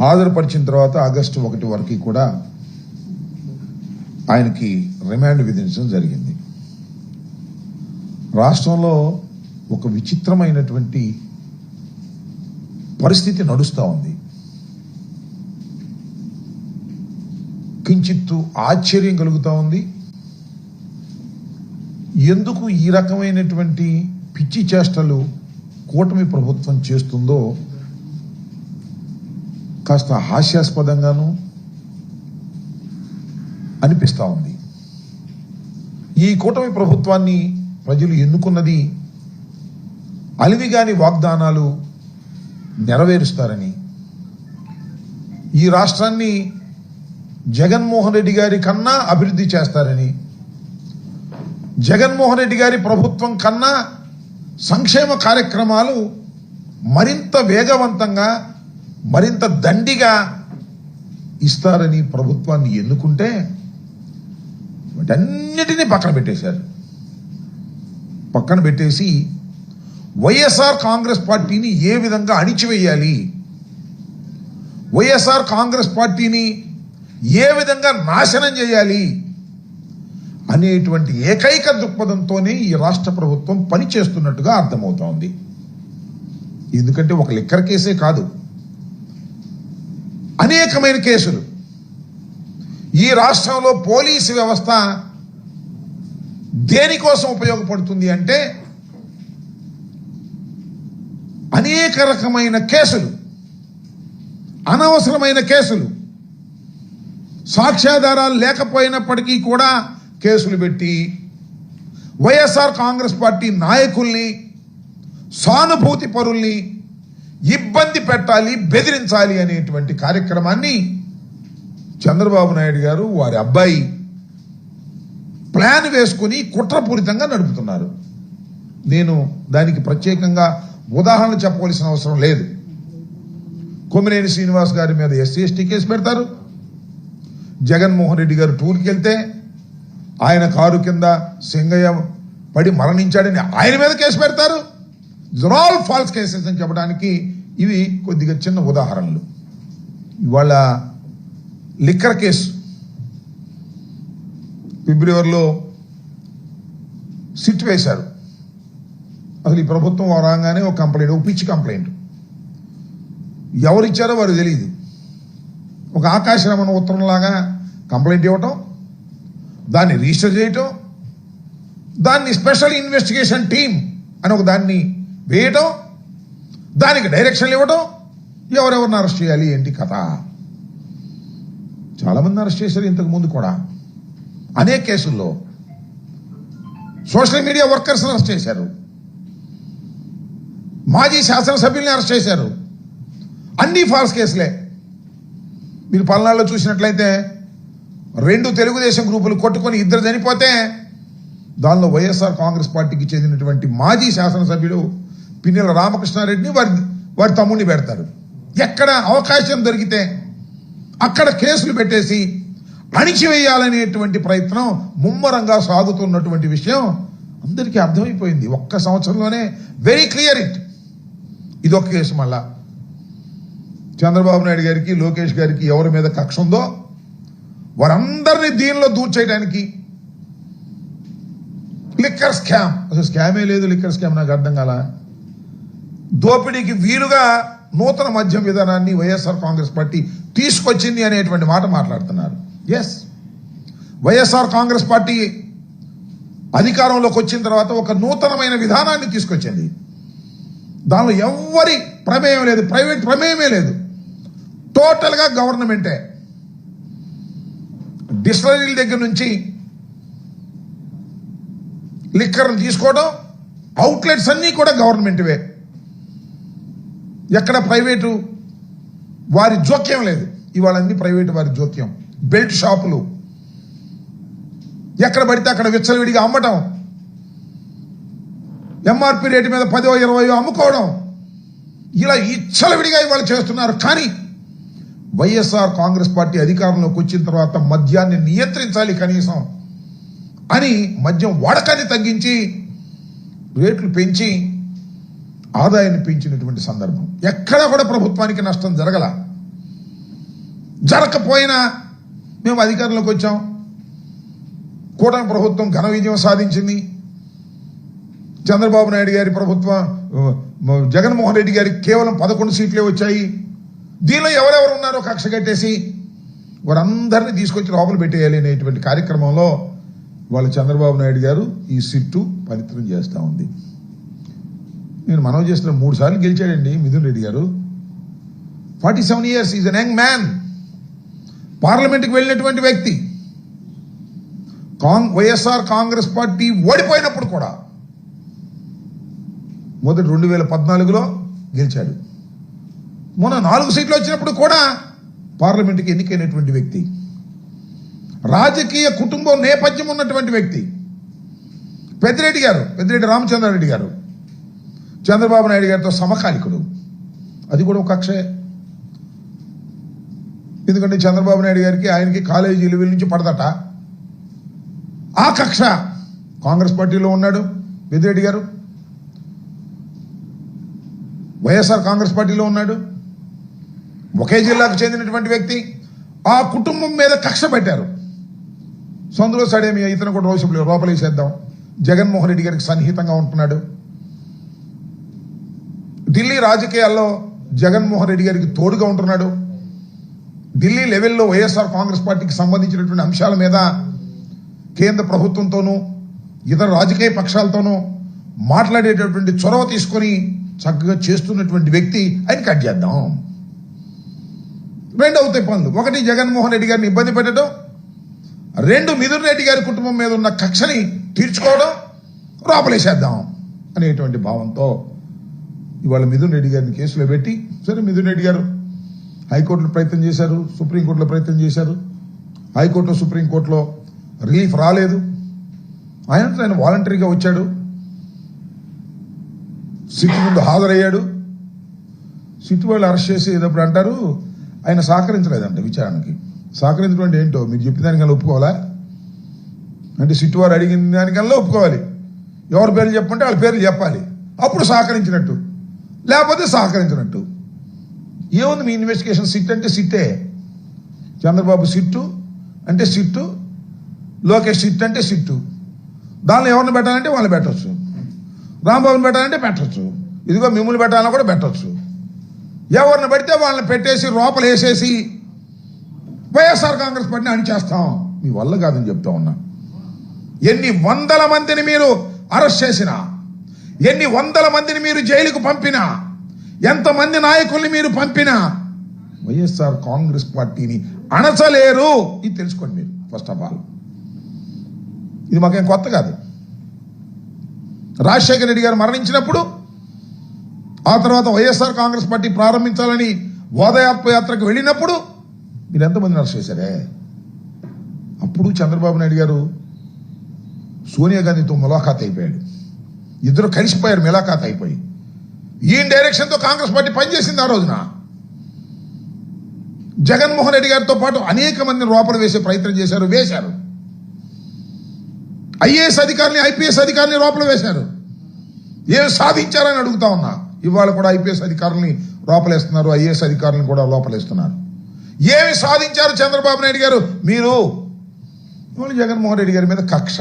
హాజరుపరిచిన తర్వాత ఆగస్టు ఒకటి వరకు కూడా ఆయనకి రిమాండ్ విధించడం జరిగింది. రాష్ట్రంలో ఒక విచిత్రమైనటువంటి పరిస్థితి నడుస్తూ ఉంది. కించిత్తు ఆశ్చర్యం కలుగుతూ ఉంది. ఎందుకు ఈ రకమైనటువంటి పిచ్చి చేష్టలు కూటమి ప్రభుత్వం చేస్తుందో కాస్త హాస్యాస్పదంగాను అనిపిస్తూ ఉంది. ఈ కూటమి ప్రభుత్వాన్ని ప్రజలు ఎన్నుకున్నది అలివిగాని వాగ్దానాలు నెరవేరుస్తారని. ఈ రాష్ట్రాన్ని జగన్మోహన్ రెడ్డి గారి కన్నా అభివృద్ధి చేస్తారని జగన్మోహన్ రెడ్డి గారి ప్రభుత్వం కన్నా సంక్షేమ కార్యక్రమాలు మరింత వేగవంతంగా మరింత దండిగా ఇస్తారని ప్రభుత్వాన్ని ఎన్నుకుంటే వాటన్నిటినీ పక్కన పెట్టేశారు. పక్కన పెట్టేసి వైఎస్ఆర్ కాంగ్రెస్ పార్టీని ఏ విధంగా అణిచివేయాలి? వైఎస్ఆర్ కాంగ్రెస్ పార్టీని ఏ విధంగా నాశనం చేయాలి? అనేటువంటి ఏకైక దృక్పథంతోనే ఈ రాష్ట్ర ప్రభుత్వం పనిచేస్తున్నట్టుగా అర్థమవుతోంది. ఎందుకంటే ఒక లిక్కర్ కేసే కాదు. అనేకమైన కేసులు. ఈ రాష్ట్రంలో పోలీసు వ్యవస్థ దేనికోసం ఉపయోగపడుతుంది అంటే అనేక రకమైన కేసులు అనవసరమైన కేసులు సాక్ష్యాధారాలు లేకపోయినప్పటికీ కూడా కేసులు పెట్టి వైఎస్ఆర్ కాంగ్రెస్ పార్టీ నాయకుల్ని సానుభూతి పరుల్ని ఇబ్బంది పెట్టాలి బెదిరించాలి అనేటువంటి కార్యక్రమాన్ని చంద్రబాబు నాయుడు గారు వారి అబ్బాయి ప్లాన్ వేసుకుని కుట్రపూరితంగా నడుపుతున్నారు. నేను దానికి ప్రత్యేకంగా ఉదాహరణ చెప్పవలసిన అవసరం లేదు. కొమ్మినేని శ్రీనివాస్ గారి మీద ఎస్సీ ఎస్టీ కేసు పెడతారు. జగన్మోహన్ రెడ్డి గారు టూర్కి వెళ్తే ఆయన కారు కింద సింగయ్య పడి మరణించాడని ఆయన మీద కేసు పెడతారు. ఆల్ ఫాల్స్ కేసెస్ అని చెప్పడానికి ఇవి కొద్దిగా చిన్న ఉదాహరణలు. ఇవాళ లిక్కర్ కేసు. ఫిబ్రవరిలో సిట్ వేశారు. అసలు ఈ ప్రభుత్వం రాగానే ఒక కంప్లైంట్ ఒక పిచ్చి కంప్లైంట్. ఎవరిచ్చారో వారు తెలియదు ఒక ఆకాశరమణ ఉత్తరంలాగా కంప్లైంట్ ఇవ్వటం దాన్ని రిజిస్టర్ చేయటం దాన్ని స్పెషల్ ఇన్వెస్టిగేషన్ టీం అని ఒక దాన్ని వేయటం దానికి డైరెక్షన్లు ఇవ్వటం ఎవరెవరిని అరెస్ట్ చేయాలి ఏంటి కథ? చాలామంది అరెస్ట్ చేశారు ఇంతకు ముందు కూడా. అనేక కేసుల్లో సోషల్ మీడియా వర్కర్స్ అరెస్ట్ చేశారు. మాజీ శాసనసభ్యుల్ని అరెస్ట్ చేశారు. అన్ని ఫాల్స్ కేసులే. మీరు పల్నాడులో చూసినట్లయితే రెండు తెలుగుదేశం గ్రూపులు కొట్టుకొని ఇద్దరు చనిపోతే దానిలో వైఎస్ఆర్ కాంగ్రెస్ పార్టీకి చెందినటువంటి మాజీ శాసనసభ్యుడు పిన్నెల రామకృష్ణారెడ్డిని వారి వారి తమ్ముడిని పెడతారు. ఎక్కడ అవకాశం దొరికితే అక్కడ కేసులు పెట్టేసి అణిచివేయాలనేటువంటి ప్రయత్నం ముమ్మరంగా సాగుతున్నటువంటి విషయం అందరికీ అర్థమైపోయింది. ఒక్క సంవత్సరంలోనే వెరీ క్లియర్ ఇట్ ఇది ఒక కేసు మళ్ళా. చంద్రబాబు నాయుడు గారికి లోకేష్ గారికి ఎవరి మీద కక్ష ఉందో వారందరినీ దీనిలో దూర్చేయడానికి లిక్కర్ స్కామ్ అసలు స్కామే లేదు లిక్కర్ స్కామ్ నాకు అర్థం కాలా? దోపిడీకి వీలుగా నూతన మద్యం విధానాన్ని వైఎస్ఆర్ కాంగ్రెస్ పార్టీ తీసుకొచ్చింది అనేటువంటి మాట మాట్లాడుతున్నారు. ఎస్ వైఎస్ఆర్ కాంగ్రెస్ పార్టీ అధికారంలోకి వచ్చిన తర్వాత ఒక నూతనమైన విధానాన్ని తీసుకొచ్చింది. దానిలో ఎవ్వరి ప్రమేయం లేదు ప్రైవేట్ ప్రమేయమే లేదు. టోటల్గా గవర్నమెంటే. డిస్టరీల దగ్గర నుంచి లిక్కర్లు తీసుకోవడం అవుట్లెట్స్ అన్నీ కూడా గవర్నమెంట్వే. ఎక్కడ ప్రైవేటు? వారి జోక్యం లేదు. ఇవాళ అన్ని ప్రైవేటు వారి జోక్యం. బెల్ట్ షాపులు. ఎక్కడ పడితే అక్కడ విచ్చలవిడిగా అమ్మటం. ఎంఆర్పి రేటు మీద పదో ఇరవయో అమ్ముకోవడం. ఇలా ఇచ్చలవిడిగా ఇవాళ చేస్తున్నారు. కానీ వైఎస్ఆర్ కాంగ్రెస్ పార్టీ అధికారంలోకి వచ్చిన తర్వాత మద్యాన్ని నియంత్రించాలి కనీసం అని మద్యం వాడకాన్ని తగ్గించి రేట్లు పెంచి ఆదాయాన్ని పెంచినటువంటి సందర్భం. ఎక్కడా కూడా ప్రభుత్వానికి నష్టం జరగల. జరగకపోయినా మేము అధికారంలోకి వచ్చాం. కూటమి ప్రభుత్వం ఘన విజయం సాధించింది. చంద్రబాబు నాయుడు గారి ప్రభుత్వం జగన్మోహన్ రెడ్డి గారికి కేవలం పదకొండు సీట్లే వచ్చాయి. దీనిలో ఎవరెవరు ఉన్నారో కక్ష కట్టేసి వారందరినీ తీసుకొచ్చి లోపల పెట్టేయాలి అనేటువంటి కార్యక్రమంలో వాళ్ళ చంద్రబాబు నాయుడు గారు ఈ సిట్టు పవిత్రం చేస్తూ ఉంది. నేను మనవి చేసిన మూడు సార్లు గెలిచాడండి మిథున్ రెడ్డి గారు. Forty seven years is an young man పార్లమెంట్కి వెళ్ళినటువంటి వ్యక్తి. కాంగ్ వైఎస్ఆర్ కాంగ్రెస్ పార్టీ ఓడిపోయినప్పుడు కూడా మొదటి రెండు వేల పద్నాలుగులో గెలిచాడు. మొన్న నాలుగు సీట్లు వచ్చినప్పుడు కూడా పార్లమెంట్కి ఎన్నికైనటువంటి వ్యక్తి. రాజకీయ కుటుంబం నేపథ్యం ఉన్నటువంటి వ్యక్తి. పెద్దిరెడ్డి గారు పెద్దిరెడ్డి రామచంద్రారెడ్డి గారు. చంద్రబాబు నాయుడు గారితో సమకాలికుడు. అది కూడా ఒక కక్షే ఎందుకంటే చంద్రబాబు నాయుడు గారికి ఆయనకి కాలేజీ లెవెల్ నుంచి పడదట. ఆ కక్ష కాంగ్రెస్ పార్టీలో ఉన్నాడు పెద్దిరెడ్డి గారు. వైఎస్ఆర్ కాంగ్రెస్ పార్టీలో ఉన్నాడు. ఒకే జిల్లాకు చెందినటువంటి వ్యక్తి ఆ కుటుంబం మీద కక్ష పెట్టారు. సొందులో సడేమి ఇతను కూడా రోజు లోపలేసేద్దాం. జగన్మోహన్ రెడ్డి గారికి సన్నిహితంగా ఉంటున్నాడు. రాజకీయాల్లో జగన్మోహన్ రెడ్డి గారికి తోడుగా ఉంటున్నాడు. ఢిల్లీ లెవెల్లో వైఎస్ఆర్ కాంగ్రెస్ పార్టీకి సంబంధించినటువంటి అంశాల మీద కేంద్ర ప్రభుత్వంతోనూ ఇతర రాజకీయ పక్షాలతోనూ మాట్లాడేటటువంటి చొరవ తీసుకొని చక్కగా చేస్తున్నటువంటి వ్యక్తి ఆయన కట్ చేద్దాం. రెండు అవుతాయి పనులు. ఒకటి జగన్మోహన్ రెడ్డి గారిని ఇబ్బంది పెట్టడం రెండు మిథున్ రెడ్డి గారి కుటుంబం మీద ఉన్న కక్షని తీర్చుకోవడం రాపలేసేద్దాం అనేటువంటి భావంతో ఇవాళ మిథున్ రెడ్డి గారిని కేసులో పెట్టి సరే మిథున్ రెడ్డి గారు హైకోర్టులో ప్రయత్నం చేశారు సుప్రీంకోర్టులో ప్రయత్నం చేశారు. హైకోర్టు సుప్రీంకోర్టులో రిలీఫ్ రాలేదు. ఆయన ఆయన వాలంటరీగా వచ్చాడు. సిట్ ముందు హాజరయ్యాడు. సిట్ వాళ్ళు అరెస్ట్ చేసేటప్పుడు అంటారు? ఆయన సహకరించలేదంట విచారణకి. సహకరించడం ఏంటో మీరు చెప్పిన దానికల్లా ఒప్పుకోవాలా? అంటే సిట్ వారు అడిగిన దానికల్లా ఒప్పుకోవాలి. ఎవరి పేర్లు చెప్పంటే వాళ్ళ పేర్లు చెప్పాలి. అప్పుడు సహకరించినట్టు. లేకపోతే సహకరించినట్టు. ఏముంది మీ ఇన్వెస్టిగేషన్ సిట్ అంటే సిట్టే. చంద్రబాబు సిట్టు అంటే సిట్టు. లోకేష్ సిట్ అంటే సిట్టు. దానిలో ఎవరిని పెట్టాలంటే వాళ్ళని పెట్టచ్చు. రాంబాబుని పెట్టాలంటే పెట్టవచ్చు ఇదిగో మిమ్మల్ని పెట్టాలన్నా కూడా పెట్టవచ్చు ఎవరిని పెడితే వాళ్ళని పెట్టేసి లోపల వేసేసి వైఎస్ఆర్ కాంగ్రెస్ పార్టీని అణిచేస్తాం మీ వల్ల కాదని చెప్తా ఉన్నా. ఎన్ని వందల మందిని మీరు అరెస్ట్ చేసినా ఎన్ని వందల మందిని మీరు జైలుకు పంపినా ఎంతమంది నాయకుల్ని మీరు పంపినా వైఎస్ఆర్ కాంగ్రెస్ పార్టీని అణచలేరు. ఇది తెలుసుకోండి మీరు ఫస్ట్ ఆఫ్ ఆల్ ఇది మాకేం కొత్త కాదు. రాజశేఖర రెడ్డి గారు మరణించినప్పుడు ఆ తర్వాత వైఎస్ఆర్ కాంగ్రెస్ పార్టీ ప్రారంభించాలని ఓదయాత్ర యాత్రకు వెళ్ళినప్పుడు మీరు ఎంతమంది అరెస్ట్ చేశారే? అప్పుడు చంద్రబాబు నాయుడు గారు సోనియా గాంధీతో ములాఖాత్ అయిపోయాడు. ఇద్దరు కలిసిపోయారు మిలాఖాత్ అయిపోయి. ఈయన డైరెక్షన్తో కాంగ్రెస్ పార్టీ పనిచేసింది ఆ రోజున. జగన్మోహన్ రెడ్డి గారితో పాటు అనేక మందిని లోపల వేసే ప్రయత్నం చేశారు వేశారు. ఐఏఎస్ అధికారిని ఐపీఎస్ అధికారిని లోపల వేశారు. ఏం సాధించారని అడుగుతా ఉన్నా. ఇవాళ కూడా ఐపీఎస్ అధికారుల్ని లోపలేస్తున్నారు ఐఏఎస్ అధికారులను కూడా లోపలేస్తున్నారు ఏమి సాధించారు చంద్రబాబు నాయుడు గారు? మీరు. ఇవాళ జగన్మోహన్ రెడ్డి గారి మీద కక్ష.